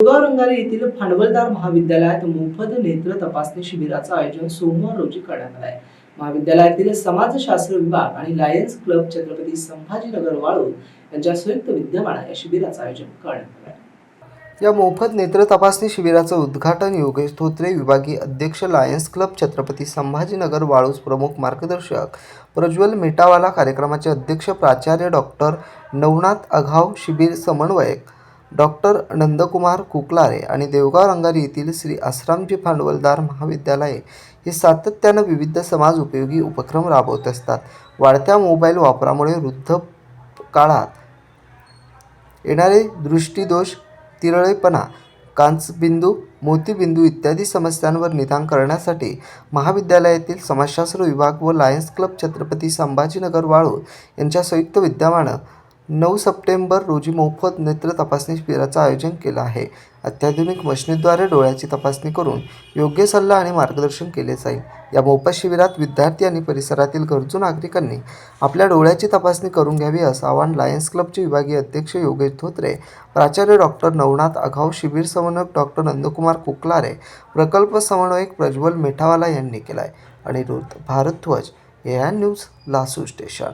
दुगाव रंगारी येथील भांडवलदार महाविद्यालयात मोफत नेत्र तपासणी शिबिराचं आयोजन सोमवार रोजी करण्यात आलं आहे महाविद्यालयातील समाजशास्त्र विभाग आणि लायन्स क्लब छत्रपती संभाजीनगर वाळू यांच्या संयुक्त विद्यमानं या शिबिराचं आयोजन करण्यात आलं आहे या मोफत नेत्र तपासणी शिबिराचं उद्घाटन योगेश धोत्रे विभागीय अध्यक्ष लायन्स क्लब छत्रपती संभाजीनगर वाळूज प्रमुख मार्गदर्शक प्रज्वल मेटावाला कार्यक्रमाचे अध्यक्ष प्राचार्य डॉक्टर नवनाथ अघाव शिबिर समन्वयक डॉक्टर नंदकुमार कुकलारे आणि देवगाव रंगारी येथील श्री आश्रामजी भांडवलदार महाविद्यालये हे सातत्यानं विविध समाज उपयोगी उपक्रम राबवत असतात. वाढत्या मोबाईल वापरामुळे वृद्ध काळात येणारे दृष्टीदोष तिरळेपणा कांचबिंदू मोतीबिंदू इत्यादी समस्यांवर निदान करण्यासाठी महाविद्यालयातील समाजशास्त्र विभाग व लायन्स क्लब छत्रपती संभाजीनगर वाळू यांच्या संयुक्त विद्यमानं नऊ सप्टेंबर रोजी मोफत नेत्र तपासणी शिबिराचं आयोजन केलं आहे. अत्याधुनिक मशिनीद्वारे डोळ्याची तपासणी करून योग्य सल्ला आणि मार्गदर्शन केले जाईल. या मोफत शिबिरात विद्यार्थी आणि परिसरातील गरजू नागरिकांनी आपल्या डोळ्याची तपासणी करून घ्यावी असं आवाहन लायन्स क्लबचे विभागीय अध्यक्ष योगेश धोत्रे प्राचार्य डॉक्टर नवनाथ आघाव शिबिर समन्वयक डॉक्टर नंदकुमार कुकलारे प्रकल्प समन्वयक प्रज्वल मेठावाला यांनी केला आहे Aniruddha Bhardwaj N news Lasu station.